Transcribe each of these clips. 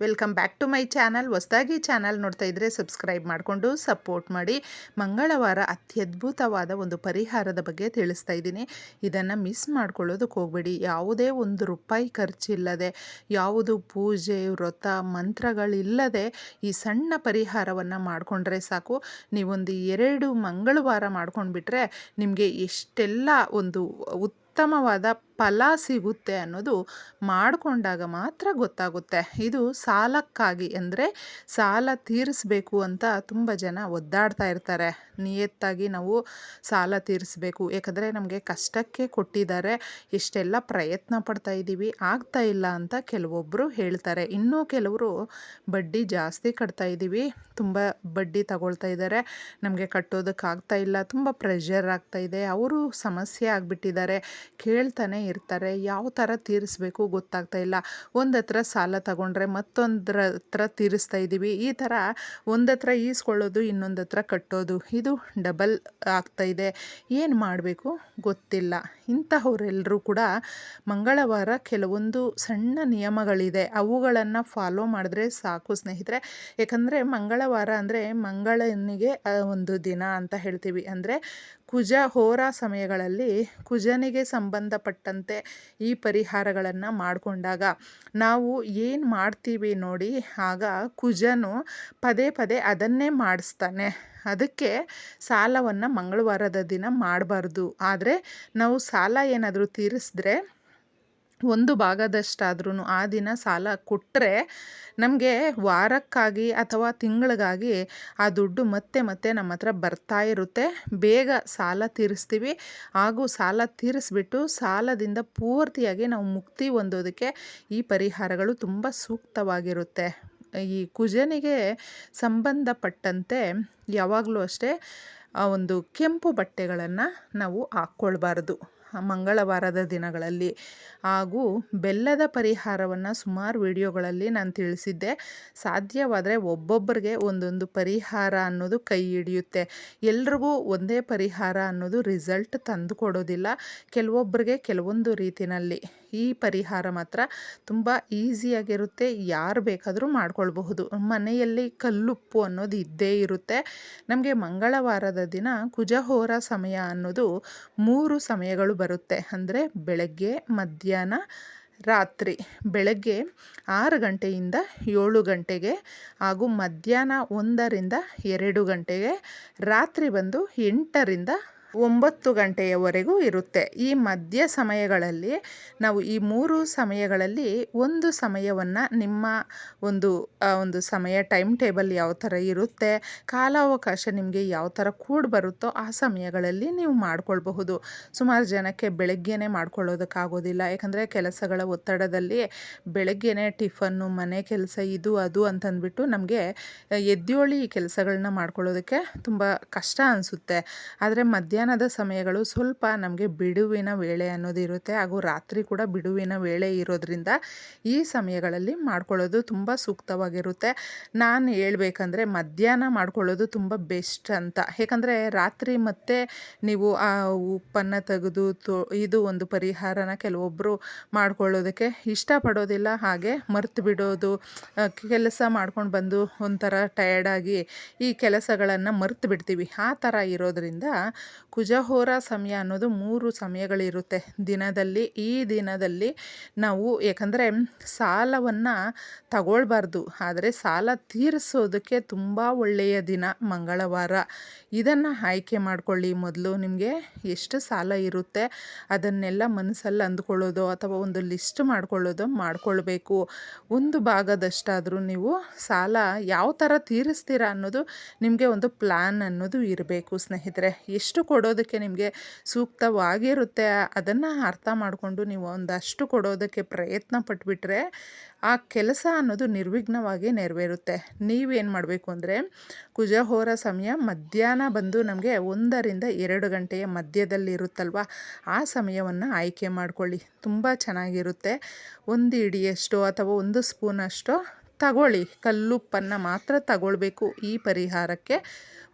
Welcome back to my channel ಹೊಸದಾಗಿ channel ನೋಡ್ತಾ ಇದ್ದರೆ ಸಬ್ಸ್ಕ್ರೈಬ್ ಮಾಡಿಕೊಂಡು ಸಪೋರ್ಟ್ ಮಾಡಿ. ಮಂಗಳವಾರ ಅತ್ಯದ್ಭುತವಾದ ಒಂದು ಪರಿಹಾರದ ಬಗ್ಗೆ ತಿಳಿಸ್ತಾ ಇದ್ದೀನಿ. ಇದನ್ನು ಮಿಸ್ ಮಾಡ್ಕೊಳ್ಳೋದಕ್ಕೆ ಹೋಗಬೇಡಿ. ಯಾವುದೇ ಒಂದು ರೂಪಾಯಿ ಖರ್ಚಿಲ್ಲದೆ, ಯಾವುದು ಪೂಜೆ, ವ್ರತ, ಮಂತ್ರಗಳಿಲ್ಲದೆ ಈ ಸಣ್ಣ ಪರಿಹಾರವನ್ನು ಮಾಡಿಕೊಂಡ್ರೆ ಸಾಕು. ನೀವೊಂದು ಎರಡು ಮಂಗಳವಾರ ಮಾಡ್ಕೊಂಡ್ಬಿಟ್ರೆ ನಿಮಗೆ ಎಷ್ಟೆಲ್ಲ ಒಂದು ಉತ್ತಮವಾದ ಫಲ ಸಿಗುತ್ತೆ ಅನ್ನೋದು ಮಾಡಿಕೊಂಡಾಗ ಮಾತ್ರ ಗೊತ್ತಾಗುತ್ತೆ. ಇದು ಸಾಲಕ್ಕಾಗಿ ಅಂದರೆ ಸಾಲ ತೀರಿಸಬೇಕು ಅಂತ ತುಂಬ ಜನ ಒದ್ದಾಡ್ತಾ ಇರ್ತಾರೆ. ನಿಯತ್ತಾಗಿ ನಾವು ಸಾಲ ತೀರಿಸಬೇಕು. ಯಾಕಂದರೆ ನಮಗೆ ಕಷ್ಟಕ್ಕೆ ಕೊಟ್ಟಿದ್ದಾರೆ. ಇಷ್ಟೆಲ್ಲ ಪ್ರಯತ್ನ ಪಡ್ತಾ ಇದ್ದೀವಿ. ಆಗ್ತಾ ಇಲ್ಲ ಅಂತ ಕೆಲವೊಬ್ಬರು ಹೇಳ್ತಾರೆ. ಇನ್ನೂ ಕೆಲವರು ಬಡ್ಡಿ ಜಾಸ್ತಿ ಕಟ್ತಾ ಇದ್ದೀವಿ. ತುಂಬ ಬಡ್ಡಿ ತಗೊಳ್ತಾ ಇದ್ದಾರೆ. ನಮಗೆ ಕಟ್ಟೋದಕ್ಕಾಗ್ತಾ ಇಲ್ಲ. ತುಂಬ ಪ್ರೆಷರ್ ಆಗ್ತಾ ಇದೆ. ಅವರು ಸಮಸ್ಯೆ ಆಗಿಬಿಟ್ಟಿದ್ದಾರೆ. ಕೇಳ್ತಾನೆ ಇರ್ತಾರೆ, ಯಾವ ಥರ ತೀರಿಸಬೇಕು ಗೊತ್ತಾಗ್ತಾ ಇಲ್ಲ. ಒಂದು ಹತ್ರ ಸಾಲ ತಗೊಂಡ್ರೆ ಮತ್ತೊಂದ್ರ ಹತ್ರ ತೀರಿಸ್ತಾ ಇದ್ದೀವಿ. ಈ ಥರ ಒಂದು ಹತ್ರ ಈಸ್ಕೊಳ್ಳೋದು ಇನ್ನೊಂದು ಹತ್ರ ಕಟ್ಟೋದು, ಇದು ಡಬಲ್ ಆಗ್ತಾ ಇದೆ. ಏನು ಮಾಡಬೇಕು ಗೊತ್ತಿಲ್ಲ. ಇಂತಹವರೆಲ್ಲರೂ ಕೂಡ ಮಂಗಳವಾರ ಕೆಲವೊಂದು ಸಣ್ಣ ನಿಯಮಗಳಿದೆ. ಅವುಗಳನ್ನು ಫಾಲೋ ಮಾಡಿದ್ರೆ ಸಾಕು ಸ್ನೇಹಿತರೆ. ಯಾಕಂದರೆ ಮಂಗಳವಾರ ಅಂದರೆ ಮಂಗಳನಿಗೆ ಒಂದು ದಿನ ಅಂತ ಹೇಳ್ತೀವಿ. ಅಂದರೆ ಕುಜ, ಹೋರಾ ಸಮಯಗಳಲ್ಲಿ ಕುಜನಿಗೆ ಸಂಬಂಧಪಟ್ಟಂತೆ ಈ ಪರಿಹಾರಗಳನ್ನು ಮಾಡಿಕೊಂಡಾಗ ನಾವು ಏನು ಮಾಡ್ತೀವಿ ನೋಡಿ, ಆಗ ಕುಜನು ಪದೇ ಪದೇ ಅದನ್ನೇ ಮಾಡಿಸ್ತಾನೆ. ಅದಕ್ಕೆ ಸಾಲವನ್ನು ಮಂಗಳವಾರದ ದಿನ ಮಾಡಬಾರ್ದು. ಆದರೆ ನಾವು ಸಾಲ ಏನಾದರೂ ತೀರಿಸಿದ್ರೆ ಒಂದು ಭಾಗದಷ್ಟಾದ್ರೂ ಆ ದಿನ ಸಾಲ ಕೊಟ್ಟರೆ ನಮಗೆ ವಾರಕ್ಕಾಗಿ ಅಥವಾ ತಿಂಗಳಿಗಾಗಿ ಆ ದುಡ್ಡು ಮತ್ತೆ ಮತ್ತೆ ನಮ್ಮ ಹತ್ರ ಬರ್ತಾ ಇರುತ್ತೆ. ಬೇಗ ಸಾಲ ತೀರಿಸ್ತೀವಿ. ಹಾಗೂ ಸಾಲ ತೀರಿಸ್ಬಿಟ್ಟು ಸಾಲದಿಂದ ಪೂರ್ತಿಯಾಗಿ ನಾವು ಮುಕ್ತಿ ಹೊಂದೋದಕ್ಕೆ ಈ ಪರಿಹಾರಗಳು ತುಂಬ ಸೂಕ್ತವಾಗಿರುತ್ತೆ. ಈ ಕುಜನಿಗೆ ಸಂಬಂಧಪಟ್ಟಂತೆ ಯಾವಾಗಲೂ ಅಷ್ಟೇ ಒಂದು ಕೆಂಪು ಬಟ್ಟೆಗಳನ್ನು ನಾವು ಹಾಕ್ಕೊಳ್ಬಾರ್ದು. ಮಂಗಳವಾರದ ದಿನಗಳಲ್ಲಿ ಹಾಗೂ ಬೆಲ್ಲದ ಪರಿಹಾರವನ್ನು ಸುಮಾರು ವಿಡಿಯೋಗಳಲ್ಲಿ ನಾನು ತಿಳಿಸಿದ್ದೆ. ಸಾಧ್ಯವಾದರೆ ಒಬ್ಬೊಬ್ಬರಿಗೆ ಒಂದೊಂದು ಪರಿಹಾರ ಅನ್ನೋದು ಕೈ ಹಿಡಿಯುತ್ತೆ. ಎಲ್ರಿಗೂ ಒಂದೇ ಪರಿಹಾರ ಅನ್ನೋದು ರಿಸಲ್ಟ್ ತಂದು ಕೊಡೋದಿಲ್ಲ. ಕೆಲವೊಬ್ಬರಿಗೆ ಕೆಲವೊಂದು ರೀತಿಯಲ್ಲಿ ಈ ಪರಿಹಾರ ಮಾತ್ರ ತುಂಬ ಈಸಿಯಾಗಿರುತ್ತೆ. ಯಾರು ಬೇಕಾದರೂ ಮಾಡ್ಕೊಳ್ಬಹುದು. ಮನೆಯಲ್ಲಿ ಕಲ್ಲುಪ್ಪು ಅನ್ನೋದು ಇದ್ದೇ ಇರುತ್ತೆ. ನಮಗೆ ಮಂಗಳವಾರದ ದಿನ ಕುಜಹೋರ ಸಮಯ ಅನ್ನೋದು ಮೂರು ಸಮಯಗಳು ಬರುತ್ತೆ. ಅಂದರೆ ಬೆಳಗ್ಗೆ, ಮಧ್ಯಾಹ್ನ, ರಾತ್ರಿ. ಬೆಳಗ್ಗೆ ಆರು ಗಂಟೆಯಿಂದ ಏಳು ಗಂಟೆಗೆ ಹಾಗೂ ಮಧ್ಯಾಹ್ನ ಒಂದರಿಂದ ಎರಡು ಗಂಟೆಗೆ, ರಾತ್ರಿ ಬಂದು ಎಂಟರಿಂದ ಒಂಬತ್ತು ಗಂಟೆಯವರೆಗೂ ಇರುತ್ತೆ. ಈ ಮಧ್ಯ ಸಮಯಗಳಲ್ಲಿ ನಾವು ಈ ಮೂರು ಸಮಯಗಳಲ್ಲಿ ಒಂದು ಸಮಯವನ್ನು ನಿಮ್ಮ ಒಂದು ಒಂದು ಸಮಯ ಟೈಮ್ ಟೇಬಲ್ ಯಾವ ಥರ ಇರುತ್ತೆ, ಕಾಲಾವಕಾಶ ನಿಮಗೆ ಯಾವ ಥರ ಕೂಡಿ ಬರುತ್ತೋ ಆ ಸಮಯಗಳಲ್ಲಿ ನೀವು ಮಾಡ್ಕೊಳ್ಬಹುದು. ಸುಮಾರು ಜನಕ್ಕೆ ಬೆಳಗ್ಗೆನೇ ಮಾಡ್ಕೊಳ್ಳೋದಕ್ಕಾಗೋದಿಲ್ಲ. ಯಾಕಂದರೆ ಕೆಲಸಗಳ ಒತ್ತಡದಲ್ಲಿ ಬೆಳಗ್ಗೆನೇ ಟಿಫನ್ನು, ಮನೆ ಕೆಲಸ, ಇದು, ಅದು ಅಂತಂದ್ಬಿಟ್ಟು ನಮಗೆ ಎದ್ದೇಳಿ ಈ ಕೆಲಸಗಳನ್ನ ಮಾಡ್ಕೊಳ್ಳೋದಕ್ಕೆ ತುಂಬ ಕಷ್ಟ ಅನಿಸುತ್ತೆ. ಆದರೆ ಮಧ್ಯಾಹ್ನ ಮಧ್ಯಾಹ್ನದ ಸಮಯಗಳು ಸ್ವಲ್ಪ ನಮಗೆ ಬಿಡುವಿನ ವೇಳೆ ಅನ್ನೋದು ಇರುತ್ತೆ. ಹಾಗೂ ರಾತ್ರಿ ಕೂಡ ಬಿಡುವಿನ ವೇಳೆ ಇರೋದ್ರಿಂದ ಈ ಸಮಯಗಳಲ್ಲಿ ಮಾಡ್ಕೊಳ್ಳೋದು ತುಂಬ ಸೂಕ್ತವಾಗಿರುತ್ತೆ. ನಾನು ಹೇಳ್ಬೇಕಂದ್ರೆ ಮಧ್ಯಾಹ್ನ ಮಾಡ್ಕೊಳ್ಳೋದು ತುಂಬ ಬೆಸ್ಟ್ ಅಂತ. ಯಾಕಂದರೆ ರಾತ್ರಿ ಮತ್ತೆ ನೀವು ಆ ಉಪ್ಪನ್ನು ತೆಗೆದು ಇದು ಒಂದು ಪರಿಹಾರನ ಕೆಲವೊಬ್ಬರು ಮಾಡ್ಕೊಳ್ಳೋದಕ್ಕೆ ಇಷ್ಟಪಡೋದಿಲ್ಲ. ಹಾಗೆ ಮರ್ತು ಬಿಡೋದು ಕೆಲಸ ಮಾಡ್ಕೊಂಡು ಬಂದು ಒಂಥರ ಟಯರ್ಡಾಗಿ ಈ ಕೆಲಸಗಳನ್ನು ಮರ್ತು ಬಿಡ್ತೀವಿ. ಆ ಥರ ಇರೋದ್ರಿಂದ ಕುಜಹೋರ ಸಮಯ ಅನ್ನೋದು ಮೂರು ಸಮಯಗಳಿರುತ್ತೆ. ದಿನದಲ್ಲಿ, ಈ ದಿನದಲ್ಲಿ ನಾವು ಯಾಕಂದರೆ ಸಾಲವನ್ನು ತಗೊಳ್ಬಾರ್ದು. ಆದರೆ ಸಾಲ ತೀರಿಸೋದಕ್ಕೆ ತುಂಬ ಒಳ್ಳೆಯ ದಿನ ಮಂಗಳವಾರ. ಇದನ್ನು ಆಯ್ಕೆ ಮಾಡಿಕೊಳ್ಳಿ. ಮೊದಲು ನಿಮಗೆ ಎಷ್ಟು ಸಾಲ ಇರುತ್ತೆ, ಅದನ್ನೆಲ್ಲ ಮನಸ್ಸಲ್ಲಿ ಅಂದ್ಕೊಳ್ಳೋದು ಅಥವಾ ಒಂದು ಲಿಸ್ಟ್ ಮಾಡ್ಕೊಳ್ಳೋದು ಮಾಡಿಕೊಳ್ಬೇಕು. ಒಂದು ಭಾಗದಷ್ಟಾದರೂ ನೀವು ಸಾಲ ಯಾವ ಥರ ತೀರಿಸ್ತೀರಾ ಅನ್ನೋದು ನಿಮಗೆ ಒಂದು ಪ್ಲ್ಯಾನ್ ಅನ್ನೋದು ಇರಬೇಕು ಸ್ನೇಹಿತರೆ. ಎಷ್ಟು ಕೊಡೋ ಕೊಡೋದಕ್ಕೆ ನಿಮಗೆ ಸೂಕ್ತವಾಗಿರುತ್ತೆ, ಅದನ್ನು ಅರ್ಥ ಮಾಡಿಕೊಂಡು ನೀವು ಒಂದಷ್ಟು ಕೊಡೋದಕ್ಕೆ ಪ್ರಯತ್ನ ಪಟ್ಬಿಟ್ರೆ ಆ ಕೆಲಸ ಅನ್ನೋದು ನಿರ್ವಿಘ್ನವಾಗಿ ನೆರವೇರುತ್ತೆ. ನೀವೇನು ಮಾಡಬೇಕು ಅಂದರೆ ಕುಜಹೋರ ಸಮಯ ಮಧ್ಯಾಹ್ನ ಬಂದು ನಮಗೆ ಒಂದರಿಂದ ಎರಡು ಗಂಟೆಯ ಮಧ್ಯದಲ್ಲಿ ಮಧ್ಯದಲ್ಲಿರುತ್ತಲ್ವ ಆ ಸಮಯವನ್ನು ಆಯ್ಕೆ ಮಾಡಿಕೊಳ್ಳಿ. ತುಂಬ ಚೆನ್ನಾಗಿರುತ್ತೆ. ಒಂದು ಇಡಿಯಷ್ಟು ಅಥವಾ ಒಂದು ಸ್ಪೂನಷ್ಟು ತಗೊಳ್ಳಿ. ಕಲ್ಲುಪ್ಪನ್ನು ಮಾತ್ರ ತಗೊಳ್ಬೇಕು ಈ ಪರಿಹಾರಕ್ಕೆ.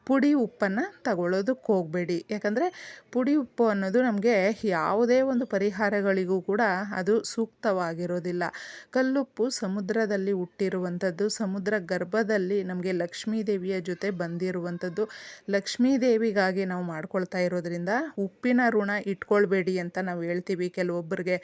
ಪುಡಿ ಉಪ್ಪನ್ನು ತಗೊಳ್ಳೋದಕ್ಕೆ ಹೋಗಬೇಡಿ. ಯಾಕಂದರೆ ಪುಡಿ ಉಪ್ಪು ಅನ್ನೋದು ನಮಗೆ ಯಾವುದೇ ಒಂದು ಪರಿಹಾರಗಳಿಗೂ ಕೂಡ ಅದು ಸೂಕ್ತವಾಗಿರೋದಿಲ್ಲ. ಕಲ್ಲುಪ್ಪು ಸಮುದ್ರದಲ್ಲಿ ಹುಟ್ಟಿರುವಂಥದ್ದು, ಸಮುದ್ರ ಗರ್ಭದಲ್ಲಿ ನಮಗೆ ಲಕ್ಷ್ಮೀ ದೇವಿಯ ಜೊತೆ ಬಂದಿರುವಂಥದ್ದು, ಲಕ್ಷ್ಮೀ ದೇವಿಗಾಗಿ ನಾವು ಮಾಡ್ಕೊಳ್ತಾ ಇರೋದ್ರಿಂದ ಉಪ್ಪಿನ ಋಣ ಇಟ್ಕೊಳ್ಬೇಡಿ ಅಂತ ನಾವು ಹೇಳ್ತೀವಿ ಕೆಲವೊಬ್ಬರಿಗೆ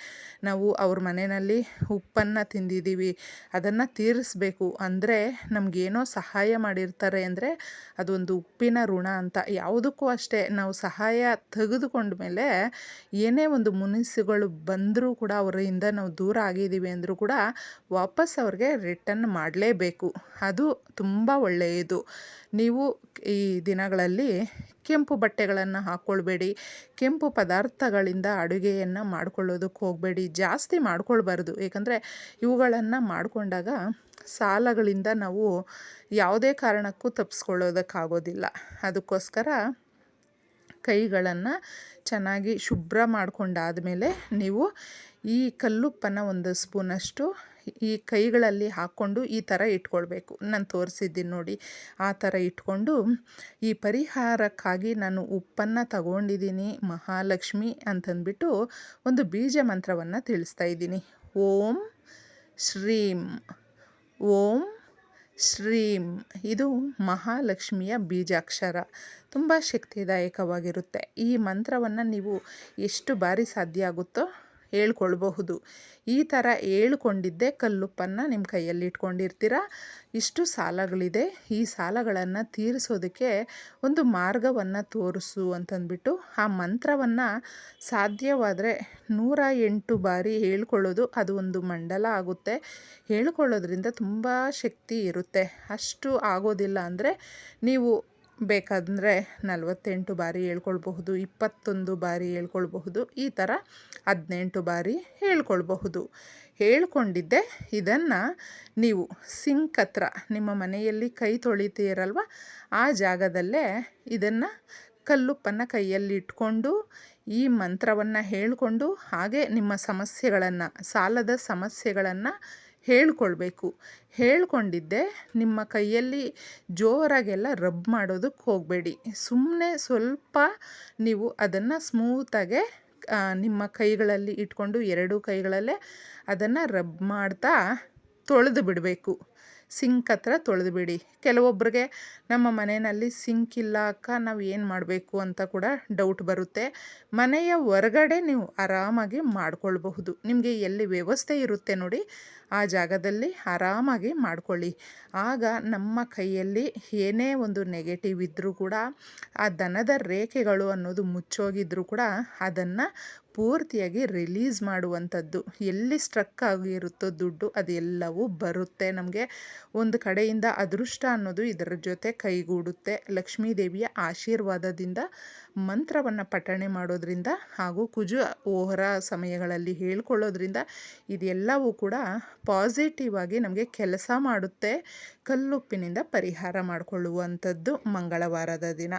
ನಾವು ಅವ್ರ ಮನೆಯಲ್ಲಿ ಉಪ್ಪನ್ನು ತಿಂದಿದ್ದೀವಿ ಅದನ್ನು ತೀರಿಸ್ಬೇಕು. ಅಂದರೆ ನಮಗೇನೋ ಸಹಾಯ ಮಾಡಿರ್ತಾರೆ ಅಂದರೆ ಅದೊಂದು ಉಪ್ಪಿನ ಋಣ ಅಂತ ಯಾವುದಕ್ಕೂ ಅಷ್ಟೇ ನಾವು ಸಹಾಯ ತೆಗೆದುಕೊಂಡ ಮೇಲೆ ಏನೇ ಒಂದು ಮುನಿಸುಗಳು ಬಂದರೂ ಕೂಡ ಅವರಿಂದ ನಾವು ದೂರ ಆಗಿದ್ದೀವಿ ಅಂದರೂ ಕೂಡ ವಾಪಸ್ ಅವ್ರಿಗೆ ರಿಟರ್ನ್ ಮಾಡಲೇಬೇಕು. ಅದು ತುಂಬ ಒಳ್ಳೆಯದು. ನೀವು ಈ ದಿನಗಳಲ್ಲಿ ಕೆಂಪು ಬಟ್ಟೆಗಳನ್ನು ಹಾಕ್ಕೊಳ್ಬೇಡಿ. ಕೆಂಪು ಪದಾರ್ಥಗಳಿಂದ ಅಡುಗೆಯನ್ನು ಮಾಡ್ಕೊಳ್ಳೋದಕ್ಕೆ ಹೋಗಬೇಡಿ. ಜಾಸ್ತಿ ಮಾಡ್ಕೊಳ್ಬಾರ್ದು. ಏಕೆಂದರೆ ಇವುಗಳನ್ನು ಮಾಡಿಕೊಂಡಾಗ ಸಾಲಗಳಿಂದ ನಾವು ಯಾವುದೇ ಕಾರಣಕ್ಕೂ ತಪ್ಪಿಸ್ಕೊಳ್ಳೋದಕ್ಕಾಗೋದಿಲ್ಲ ಅದಕ್ಕೋಸ್ಕರ ಕೈಗಳನ್ನು ಚೆನ್ನಾಗಿ ಶುಭ್ರ ಮಾಡಿಕೊಂಡಾದಮೇಲೆ ನೀವು ಈ ಕಲ್ಲುಪ್ಪನ್ನು ಒಂದು ಸ್ಪೂನಷ್ಟು ಈ ಕೈಗಳಲ್ಲಿ ಹಾಕ್ಕೊಂಡು ಈ ಥರ ಇಟ್ಕೊಳ್ಬೇಕು. ನಾನು ತೋರಿಸಿದ್ದೀನಿ ನೋಡಿ, ಆ ಥರ ಇಟ್ಕೊಂಡು ಈ ಪರಿಹಾರಕ್ಕಾಗಿ ನಾನು ಉಪ್ಪನ್ನು ತಗೊಂಡಿದ್ದೀನಿ, ಮಹಾಲಕ್ಷ್ಮಿ ಅಂತಂದ್ಬಿಟ್ಟು ಒಂದು ಬೀಜ ಮಂತ್ರವನ್ನು ತಿಳಿಸ್ತಾ ಇದ್ದೀನಿ. ಓಂ ಶ್ರೀಂ. ಓಂ ಶ್ರೀಂ. ಇದು ಮಹಾಲಕ್ಷ್ಮಿಯ ಬೀಜಾಕ್ಷರ. ತುಂಬ ಶಕ್ತಿದಾಯಕವಾಗಿರುತ್ತೆ. ಈ ಮಂತ್ರವನ್ನು ನೀವು ಎಷ್ಟು ಬಾರಿ ಸಾಧ್ಯ ಆಗುತ್ತೋ ಹೇಳ್ಕೊಳ್ಬಹುದು. ಈ ಥರ ಹೇಳ್ಕೊಂಡಿದ್ದೆ ಕಲ್ಲುಪ್ಪನ್ನು ನಿಮ್ಮ ಕೈಯಲ್ಲಿ ಇಟ್ಕೊಂಡಿರ್ತೀರ? ಇಷ್ಟು ಸಾಲಗಳಿದೆ. ಈ ಸಾಲಗಳನ್ನು ತೀರಿಸೋದಕ್ಕೆ ಒಂದು ಮಾರ್ಗವನ್ನು ತೋರಿಸು ಅಂತಂದ್ಬಿಟ್ಟು ಆ ಮಂತ್ರವನ್ನು ಸಾಧ್ಯವಾದರೆ ನೂರ ಎಂಟು ಬಾರಿ ಹೇಳ್ಕೊಳ್ಳೋದು ಅದು ಒಂದು ಮಂಡಲ ಆಗುತ್ತೆ. ಹೇಳ್ಕೊಳ್ಳೋದ್ರಿಂದ ತುಂಬ ಶಕ್ತಿ ಇರುತ್ತೆ. ಅಷ್ಟು ಆಗೋದಿಲ್ಲ ಅಂದರೆ ನೀವು ಬೇಕಾದರೆ ನಲವತ್ತೆಂಟು ಬಾರಿ ಹೇಳ್ಕೊಳ್ಬಹುದು, ಇಪ್ಪತ್ತೊಂದು ಬಾರಿ ಹೇಳ್ಕೊಳ್ಬಹುದು, ಈ ಥರ ಹದಿನೆಂಟು ಬಾರಿ ಹೇಳ್ಕೊಳ್ಬಹುದು. ಹೇಳ್ಕೊಂಡಿದ್ದೆ, ಇದನ್ನು ನೀವು ಸಿಂಕ್ ಹತ್ರ, ನಿಮ್ಮ ಮನೆಯಲ್ಲಿ ಕೈ ತೊಳಿತೀರಲ್ವ, ಆ ಜಾಗದಲ್ಲೇ ಇದನ್ನು ಕಲ್ಲುಪ್ಪನ್ನು ಕೈಯಲ್ಲಿ ಇಟ್ಕೊಂಡು, ಈ ಮಂತ್ರವನ್ನು ಹೇಳಿಕೊಂಡು, ಹಾಗೆ ನಿಮ್ಮ ಸಮಸ್ಯೆಗಳನ್ನು, ಸಾಲದ ಸಮಸ್ಯೆಗಳನ್ನು ಹೇಳ್ಕೊಳ್ಬೇಕು. ಹೇಳ್ಕೊಂಡಿದ್ದೆ, ನಿಮ್ಮ ಕೈಯಲ್ಲಿ ಜೋರಾಗೆಲ್ಲ ರಬ್ ಮಾಡೋದಕ್ಕೆ ಹೋಗಬೇಡಿ. ಸುಮ್ಮನೆ ಸ್ವಲ್ಪ ನೀವು ಅದನ್ನು ಸ್ಮೂತಾಗೆ ನಿಮ್ಮ ಕೈಗಳಲ್ಲಿ ಇಟ್ಕೊಂಡು ಎರಡೂ ಕೈಗಳಲ್ಲೇ ಅದನ್ನು ರಬ್ ಮಾಡ್ತಾ ತೊಳೆದು ಬಿಡಬೇಕು. ಸಿಂಕ್ ಹತ್ರ ತೊಳೆದು ಬಿಡಿ. ಕೆಲವೊಬ್ಬರಿಗೆ ನಮ್ಮ ಮನೆಯಲ್ಲಿ ಸಿಂಕ್ ಇಲ್ಲ ಅಕ್ಕ, ನಾವು ಏನು ಮಾಡಬೇಕು ಅಂತ ಕೂಡ ಡೌಟ್ ಬರುತ್ತೆ. ಮನೆಯ ಹೊರಗಡೆ ನೀವು ಆರಾಮಾಗಿ ಮಾಡ್ಕೊಳ್ಬಹುದು. ನಿಮಗೆ ಎಲ್ಲಿ ವ್ಯವಸ್ಥೆ ಇರುತ್ತೆ ನೋಡಿ ಆ ಜಾಗದಲ್ಲಿ ಆರಾಮಾಗಿ ಮಾಡ್ಕೊಳ್ಳಿ. ಆಗ ನಮ್ಮ ಕೈಯಲ್ಲಿ ಏನೇ ಒಂದು ನೆಗೆಟಿವ್ ಇದ್ದರೂ ಕೂಡ, ಆ ದನದ ರೇಖೆಗಳು ಅನ್ನೋದು ಮುಚ್ಚೋಗಿದ್ರೂ ಕೂಡ ಅದನ್ನು ಪೂರ್ತಿಯಾಗಿ ರಿಲೀಸ್ ಮಾಡುವಂಥದ್ದು. ಎಲ್ಲಿ ಸ್ಟ್ರಕ್ ಆಗಿರುತ್ತೋ ದುಡ್ಡು ಅದೆಲ್ಲವೂ ಬರುತ್ತೆ ನಮಗೆ. ಒಂದು ಕಡೆಯಿಂದ ಅದೃಷ್ಟ ಅನ್ನೋದು ಇದರ ಜೊತೆ ಕೈಗೂಡುತ್ತೆ. ಲಕ್ಷ್ಮೀ ದೇವಿಯ ಆಶೀರ್ವಾದದಿಂದ, ಮಂತ್ರವನ್ನು ಪಠಣೆ ಮಾಡೋದ್ರಿಂದ ಹಾಗೂ ಕುಜು ಓಹರ ಸಮಯಗಳಲ್ಲಿ ಹೇಳ್ಕೊಳ್ಳೋದ್ರಿಂದ ಇದೆಲ್ಲವೂ ಕೂಡ ಪಾಸಿಟಿವ್ ಆಗಿ ನಮಗೆ ಕೆಲಸ ಮಾಡುತ್ತೆ, ಕಲ್ಲುಪ್ಪಿನಿಂದ ಪರಿಹಾರ ಮಾಡಿಕೊಳ್ಳುವಂಥದ್ದು ಮಂಗಳವಾರದ ದಿನ.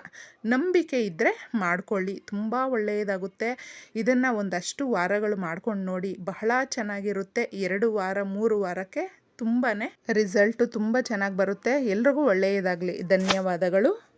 ನಂಬಿಕೆ ಇದ್ದರೆ ಮಾಡಿಕೊಳ್ಳಿ, ತುಂಬ ಒಳ್ಳೆಯದಾಗುತ್ತೆ. ಇದನ್ನು ಒಂದಷ್ಟು ವಾರಗಳು ಮಾಡ್ಕೊಂಡು ನೋಡಿ, ಬಹಳ ಚೆನ್ನಾಗಿರುತ್ತೆ. ಎರಡು ವಾರ, ಮೂರು ವಾರಕ್ಕೆ ತುಂಬಾ ರಿಸಲ್ಟು ತುಂಬ ಚೆನ್ನಾಗಿ ಬರುತ್ತೆ. ಎಲ್ರಿಗೂ ಒಳ್ಳೆಯದಾಗಲಿ. ಧನ್ಯವಾದಗಳು.